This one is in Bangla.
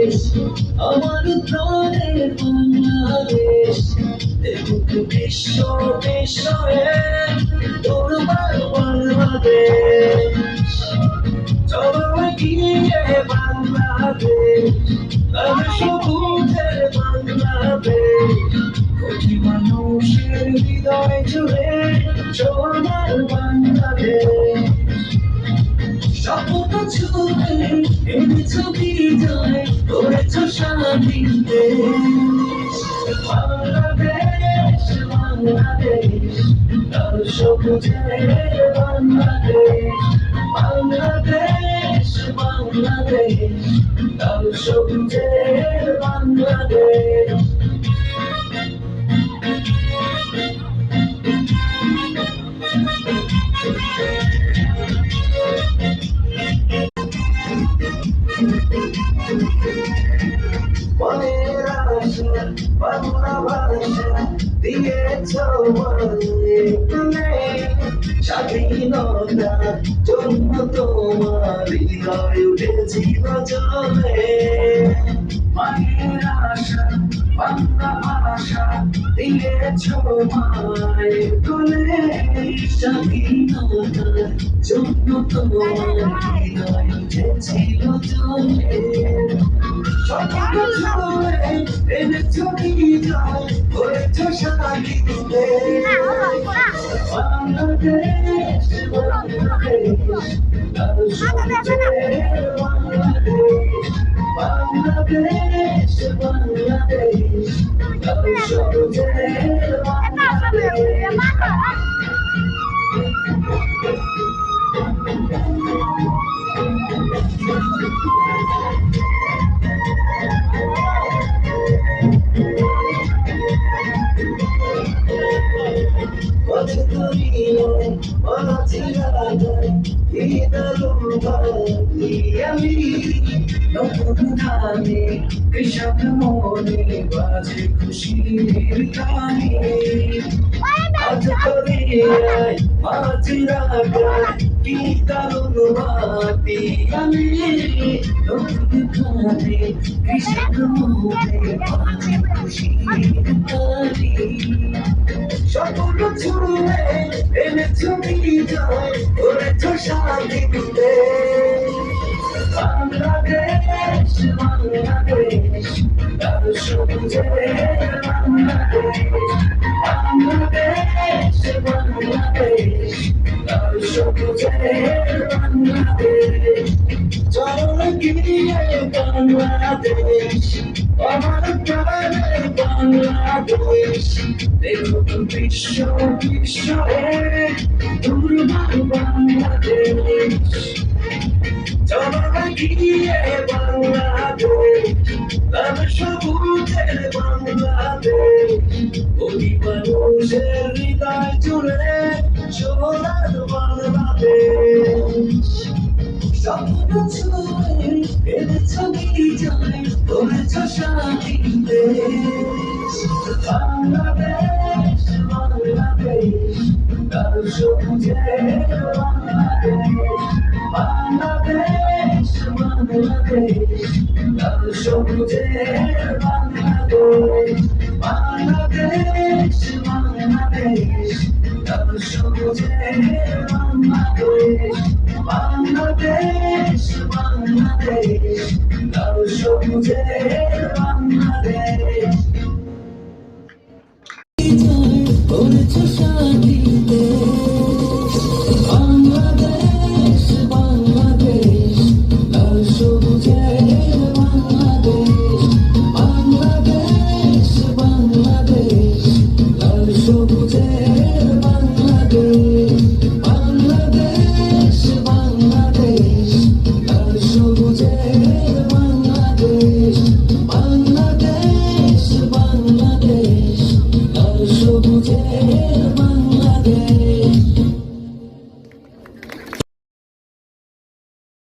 বাংলাদেশ, আমার প্রাণের বাংলাদেশ। বিশ্ব বিশ্বয়ে তোর বাংলাদেশ। চলো গিয়ে বাংলাদেশ আমি সবুজের বাংলাদেশ। মানুষের হৃদয় জুড়ে সোনার ছুঁয়ে এনেছ বিজয় করেছ দেশ বাংলাদেশ বাংলাদেশ তার সবুজের বাংলাদেশ বাংলাদেশ বাংলাদেশ তার সবুজের স্বাধীনতা জন্য তোমার হৃদয় উঠেছিল জলে। মনের আশা বাংলা দিয়েছ মায়ের কোলে স্বাধীনতা জন্য তোমার হৃদয় উঠেছিল জলে স্বপ্ন ছুঁয়ে এনেছ বিজয় করেছ শান্তি বাংলাদেশ বাংলাদেশ বাংলাদেশ বাংলাদেশ বাংলাদেশ আমি কৃষক মনে বাজে খুশি গানে আজ অচিরাগায় কি দারুণ মাটি আমি খুশির সকল ছুড়ে এনেছ বিজয় করেছ শান্তি দিতে বাংলাদেশ বাংলাদেশ তার বাংলাদেশ আমার প্রাণের বাংলাদেশ দেখুন বিশ্ব বিশ্বয়ে দুর্বার বাংলাদেশ চলো গিয়ে বাংলাদেশ সবুজের বাংলাদেশ বাংলাদেশ বাংলাদেশ তার সবুজের বাংলাদেশ বাংলাদেশ বাংলাদেশ তার সবুজের বাংলাদেশ বাংলাদেশ বাংলাদেশ তার সবুজের বাংলাদেশ করছ শান্তি